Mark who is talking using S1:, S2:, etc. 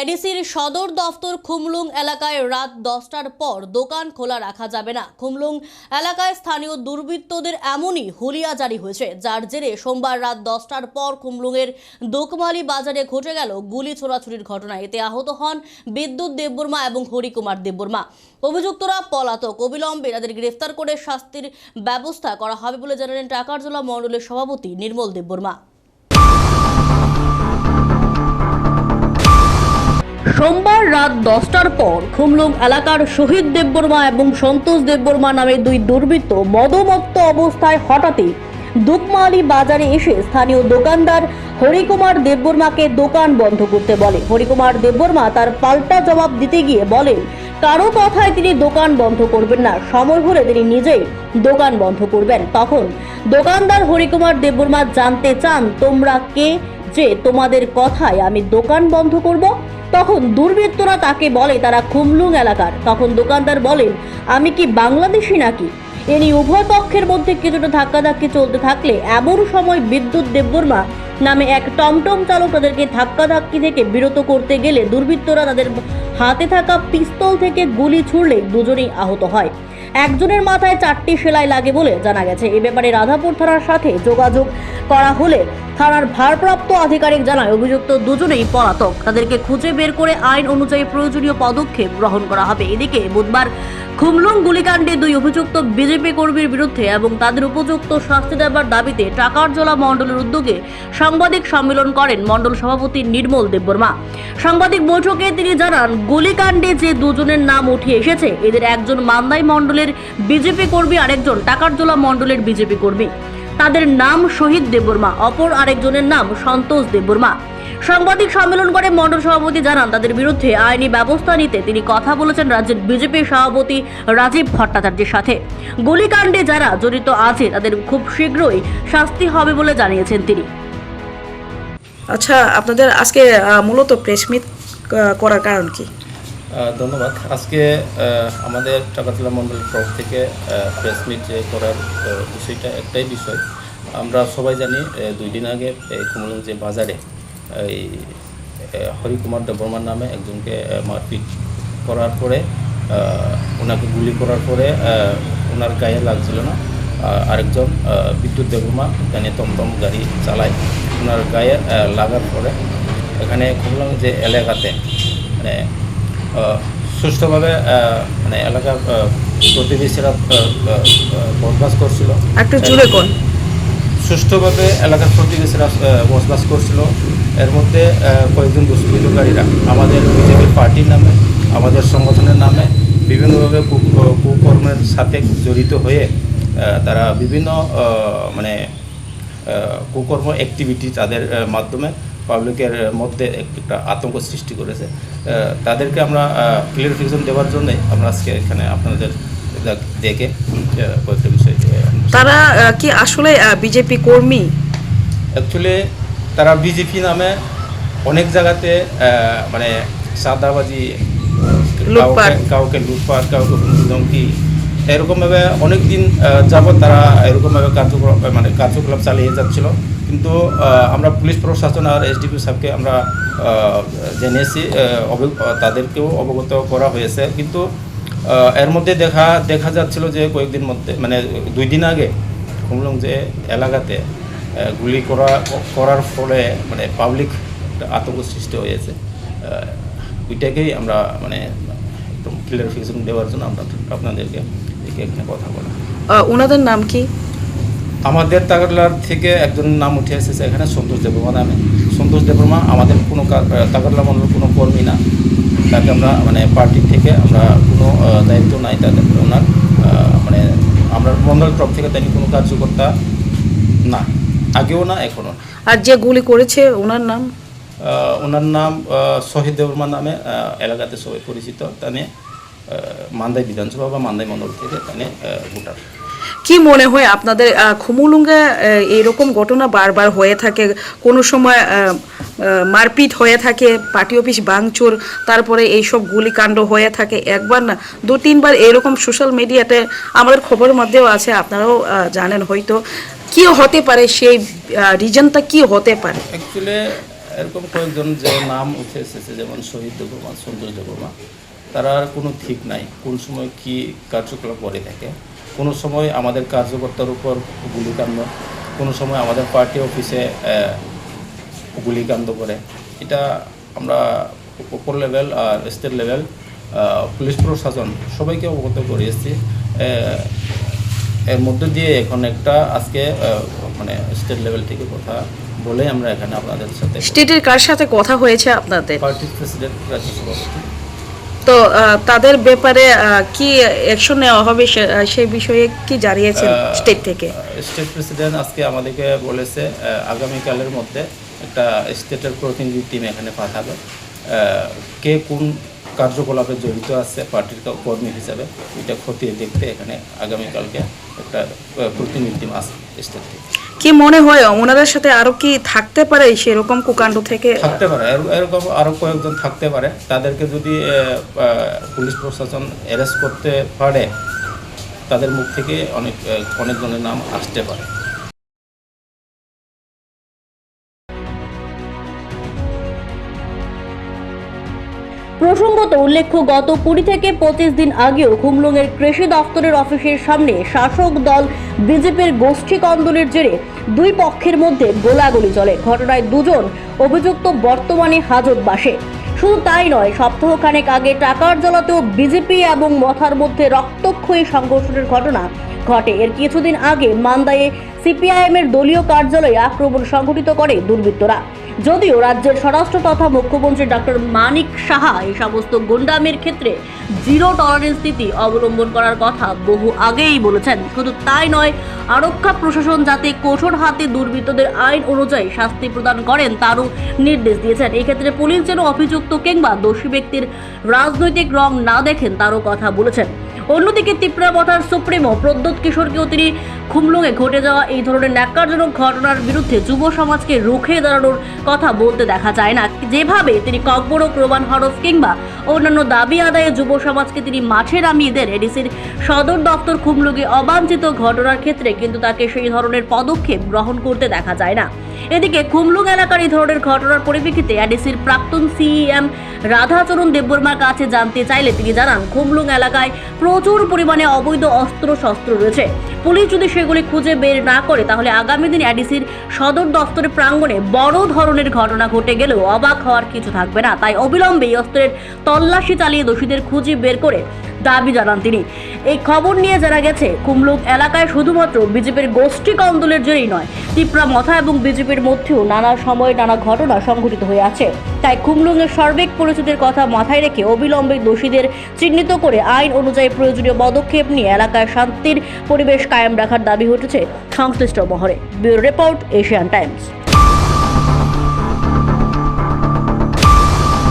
S1: এডিসির সদর দফতর খুমলুং এলাকায় রাত দশটার পর দোকান খোলা রাখা যাবে না। খুমলুং এলাকায় স্থানীয় দুর্বৃত্তদের এমনই হুলিয়া জারি হয়েছে, যার জেরে সোমবার রাত দশটার পর খুমলুংয়ের দোকমালি বাজারে ঘটে গেল গুলি ছোড়াছুরির ঘটনা। এতে আহত হন বিদ্যুৎ দেববর্মা এবং হরিকুমার দেববর্মা। অভিযুক্তরা পলাতক অবিলম্বে তাদের গ্রেফতার করে শাস্তির ব্যবস্থা করা হবে বলে জানালেন টাকারজোলা মণ্ডলের সভাপতি নির্মল দেববর্মা। সোমবার রাত দশটার পর খুমলুং এলাকার শহীদ দেববর্মা এবং সন্তোষ দেববর্মা নামে দুই দুর্বৃত্ত মদমত্ত অবস্থায় হঠাৎই দুকমালি বাজারে এসে স্থানীয় দোকানদার হরিকুমার দেববর্মাকে দোকান বন্ধ করতে বলে। হরিকুমার দেববর্মা তার পাল্টা জবাব দিতে গিয়ে বলেন কারও কথায় তিনি দোকান বন্ধ করবেন না। সময় হলে তিনি নিজেই দোকান বন্ধ করবেন। তখন দোকানদার হরিকুমার দেববর্মা জানতে চান, তোমরা কে? যে তোমাদের কথায় আমি দোকান বন্ধ করব? তখন দুর্বৃত্তরা তাকে বলে তারা খুমলুং এলাকার। তখন দোকানদার বলেন আমি কি বাংলাদেশি নাকি? এ নিয়ে উভয় পক্ষের মধ্যে কিছুটা ধাক্কাধাক্কি চলতে থাকলে এমন সময় বিদ্যুৎ দেববর্মা নামে এক টমটম চালক তাদেরকে ধাক্কাধাক্কি থেকে বিরত করতে গেলে দুর্বৃত্তরা তাদের হাতে থাকা পিস্তল থেকে গুলি ছুড়লে দুজনেই আহত হয়। একজনের মাথায় চারটি সেলাই লাগে বলে জানা গেছে। এ ব্যাপারে রাধাপুর থানার সাথে যোগাযোগ করা হলে থানার ভারপ্রাপ্ত আধিকারিক জানায়, অভিযুক্ত দুজনেই পলাতক। তাদেরকে খুঁজে বের করে আইন অনুযায়ী প্রয়োজনীয় পদক্ষেপ গ্রহণ করা হবে। এদিকে বুধবার খুমলুং গুলিকাণ্ডে দুই অভিযুক্ত বিজেপি কর্মীর বিরুদ্ধে এবং তাদের উপযুক্ত শাস্তি দেবার দাবিতে টাকারজলা মণ্ডলের উদ্যোগে সাংবাদিক সম্মেলন করেন মণ্ডল সভাপতি নির্মল দেববর্মা। সাংবাদিক বৈঠকে তিনি জানান, গুলিকাণ্ডে যে দুজনের নাম উঠে এসেছে, এদের একজন মান্দাই মণ্ডলের বিজেপি কর্মী, আরেকজন টাকারজলা মণ্ডলের বিজেপি কর্মী। তাদের নাম শহীদ দেববর্মা, অপর আরেকজনের নাম সন্তোষ দেববর্মা। সাংবাদিক সম্মেলন করে মণ্ডল সভাপতি জানান তাদের বিরুদ্ধে আইনি ব্যবস্থা নিতে তিনি কথা বলেছেন রাজ্যের বিজেপি সভাপতি রাজীব ভট্টাচার্যের সাথে। গুলিকাণ্ডে যারা জড়িত আছে তাদের খুব শীঘ্রই শাস্তি হবে বলে জানিয়েছেন তিনি।
S2: আচ্ছা আপনাদের আজকে মূলত প্রেস মিট করার কারণ কি?
S3: ধন্যবাদ। আজকে আমাদের টাকাতলা মণ্ডলের তরফ থেকে প্রেস মিট করার বিষয়টা একটাই বিষয়। আমরা সবাই জানি দুই দিন আগে এই কুমলং যে বাজারে এই হরিকুমার দেববর্মার নামে একজনকে মারপিট করার পরে ওনাকে গুলি করার পরে ওনার গায়ে লাগছিল না। আরেকজন বিদ্যুৎ দেববর্মা এখানে টমটম গাড়ি চালায়। ওনার গায়ে লাগার পরে এখানে কুমলং যে এলাকাতে মানে সুষ্ঠুভাবে মানে এলাকার প্রতিবেশীরা বসবাস করছিল।
S2: একটু জুড়ে কোন?
S3: সুষ্ঠুভাবে এলাকার প্রতিবেশীরা বসবাস করছিল। এর মধ্যে কয়েকজন দুষ্কৃতকারীরা আমাদের বিজেপি পার্টির নামে আমাদের সংগঠনের নামে বিভিন্নভাবে কুকর্মের সাথে জড়িত হয়ে তারা বিভিন্ন মানে কুকর্ম অ্যাক্টিভিটি তাদের মাধ্যমে পাবলিকের মধ্যে একটা আতঙ্ক সৃষ্টি করেছে। তাদেরকে আমরা ক্লিয়ারিফিকেশন দেওয়ার জন্য আমরা আজকে এখানে আপনাদের দেখে কয়েকটা বিষয়
S2: তারা কি আসলে বিজেপি কর্মী?
S3: অ্যাকচুয়ালি তারা বিজেপি নামে অনেক জায়গাতে মানে সাদাবাজি কাউকে লুটপাট কাউকে হুমকি এরকমভাবে অনেক দিন যাবৎ তারা এরকমভাবে কার্যকলাপ মানে কার্যকলাপ চালিয়ে যাচ্ছিল। কিন্তু আমরা পুলিশ প্রশাসন আর এসডিপি সাহেবকে আমরা জেনেছি তাদেরকেও অবগত করা হয়েছে। কিন্তু এর মধ্যে দেখা দেখা যাচ্ছিল যে কয়েকদিন মধ্যে মানে দুই দিন আগে খুমলং যে এলাকাতে গুলি করা করার ফলে মানে পাবলিক আতঙ্ক সৃষ্টি হয়েছে। ওইটাকেই আমরা মানে একদম ক্লিয়ারিফিকেশন দেওয়ার জন্য আমরা আপনাদেরকে এখানে কথা বলা।
S2: ওনাদের নাম কি?
S3: আমাদের তাগরলার থেকে একজন নাম উঠে এসেছে এখানে সন্তোষ দেববর্মা নামে। সন্তোষ দেববর্মা আমাদের কোনো তাগরলা মন্ডলের কোনো কর্মী না। তাকে আমরা মানে পার্টি থেকে আমরা কোনো দায়িত্ব নাই তাদের ওনার। মানে আমরা মন্ডলের তরফ থেকে তিনি কোনো কার্যকর্তা না। আগেও না এখনও
S2: আর যে গুলি করেছে ওনার নাম?
S3: ওনার নাম শহীদ দেববর্মা নামে এলাকাতে সবাই পরিচিত। তানে মান্দাই বিধানসভা বা মান্দাই মন্ডল থেকে তানে ভোটার।
S2: কি মনে হয় আপনাদের খুমুলুঙ্গে এরকম ঘটনা বারবার হয়ে থাকে? কোনো সময় মারপিট হয়ে থাকে পার্টি অফিস ভাঙচুর তারপরে এইসব গুলিকাণ্ড হয়ে থাকে? একবার না দু তিনবার এরকম সোশ্যাল মিডিয়াতে আমাদের খবরের মধ্যেও আছে আপনারাও জানেন হয়তো। কি হতে পারে, সেই রিজনটা কি হতে পারে?
S3: অ্যাকচুয়ালি এরকম কয়েকজন যে নাম উঠে এসেছে, যেমন শহীদ দেবর্মা সন্তোষ দেবর্মা তারা আর কোনো ঠিক নাই, কোন সময় কি কার্যকলাপ করে থাকে। কোনো সময় আমাদের কার্যকর্তার উপর গুলিকাণ্ড, কোনো সময় আমাদের পার্টি অফিসে গুলিকাণ্ড করে। এটা আমরা উপর লেভেল আর স্টেট লেভেল পুলিশ প্রশাসন সবাইকে অবগত করিয়েছি। এর মধ্যে দিয়ে এখন একটা আজকে মানে স্টেট লেভেল থেকে কথা বলে আমরা এখানে আপনাদের সাথে
S2: স্টেটের কার সাথে কথা হয়েছে আপনাদের?
S3: পার্টির প্রেসিডেন্ট রাজ্য সভাপতি
S2: তো তাদের ব্যাপারে কি অ্যাকশন নেওয়া হবে সেই বিষয়ে কি জানিয়েছেন স্টেট থেকে?
S3: স্টেট প্রেসিডেন্ট আজকে আমাদেরকে বলেছে আগামীকালের মধ্যে একটা স্টেটের প্রতিনিধি টিম এখানে পাঠাবে। কে কোন কার্যকলাপে জড়িত আছে পার্টির কর্মী হিসাবে এটা খতিয়ে দেখতে এখানে আগামীকালকে একটা প্রতিনিধি মাছ এসতে স্টেট থেকে
S2: কি মনে হয় ওনাদের সাথে আরও কি থাকতে পারে সেরকম কুকাণ্ড থেকে?
S3: থাকতে পারে এর- এরকম আরও কয়েকজন থাকতে পারে। তাদেরকে যদি পুলিশ প্রশাসন অ্যারেস্ট করতে পারে তাদের মুখ থেকে অনেক অনেকজনের নাম আসতে পারে।
S1: প্রসঙ্গত উল্লেখ্য, গত কুড়ি থেকে পঁচিশ দিন আগেও খুমলুঙের কৃষি দফতরের অফিসের সামনে শাসক দল বিজেপির গোষ্ঠী কন্দলের জেরে দুই পক্ষের মধ্যে গোলাগুলি চলে। ঘটনায় দুজন অভিযুক্ত বর্তমানে হাজতবাসে। শুধু তাই নয়, সপ্তাহখানেক আগে টাকার জলাতেও বিজেপি এবং মথার মধ্যে রক্তক্ষয়ী সংঘর্ষের ঘটনা ঘটে। এর কিছুদিন আগে মান্দায়ে সিপিআইএম এর দলীয় কার্যালয়ে আক্রমণ সংঘটিত করে দুর্বৃত্তরা। যদিও রাজ্যের স্বরাষ্ট্র তথা মুখ্যমন্ত্রী ডক্টর মানিক সাহা এই সমস্ত গুন্ডামির ক্ষেত্রে জিরো টলারেন্স নীতি অবলম্বন করার কথা বহু আগেই বলেছেন। শুধু তাই নয়, আরক্ষা প্রশাসন যাতে কঠোর হাতে দুর্বৃত্তদের আইন অনুযায়ী শাস্তি প্রদান করেন তারও নির্দেশ দিয়েছেন। এক্ষেত্রে পুলিশ যেন অভিযুক্ত কিংবা দোষী ব্যক্তির রাজনৈতিক রং না দেখেন, তারও কথা বলেছেন। অন্যদিকে তিপ্রাপথার সুপ্রিমো প্রদ্যোৎ কিশোরকেও তিনি খুমলুঙে ঘটে যাওয়া এই ধরনের ন্যাক্কারজনক ঘটনার বিরুদ্ধে যুব সমাজকে রুখে দাঁড়ানোর কথা বলতে দেখা যায় না। যেভাবে তিনি ককবরক রোমান হরফ কিংবা অন্যান্য দাবি আদায়ে যুব সমাজকে তিনি মাঠে নামিয়ে দেন। এডিসির সদর দপ্তর খুমলুঙে অবাঞ্ছিত ঘটনার ক্ষেত্রে কিন্তু তাকে সেই ধরনের পদক্ষেপ গ্রহণ করতে দেখা যায় না। এদিকে খুমলুং এলাকার এই ধরনের ঘটনার পরিপ্রেক্ষিতে এডিসির প্রাক্তন সিইএম রাধাচরণ দেববর্মার কাছে জানতে চাইলে তিনি জানান, খুমলুং এলাকায় প্রচুর পরিমাণে অবৈধ অস্ত্র শস্ত্র রয়েছে। পুলিশ যদি সেগুলি খুঁজে বের না করে, তাহলে আগামী দিন এডিসির সদর দপ্তরের প্রাঙ্গণে বড় ধরনের ঘটনা ঘটে গেলেও অবাক হওয়ার কিছু থাকবে না। তাই অবিলম্বে এই অস্ত্রের তল্লাশি চালিয়ে দোষীদের খুঁজে বের করে দাবি জানান তিনি। এই খবর নিয়ে জানা গেছে, কুমলুক এলাকায় শুধুমাত্র বিজেপির গোষ্ঠী কন্দলের জেরেই নয়, তিপ্রা মথা এবং বিজেপির মধ্যেও নানা সময়ে নানা ঘটনা সংঘটিত হয়ে আছে। তাই কুমলুঙের সার্বিক পরিস্থিতির কথা মাথায় রেখে অবিলম্বে দোষীদের চিহ্নিত করে আইন অনুযায়ী প্রয়োজনীয় পদক্ষেপ নিয়ে এলাকায় শান্তির পরিবেশ কায়েম রাখার দাবি উঠেছে সংশ্লিষ্ট মহলে। Bureau report, Asian Times.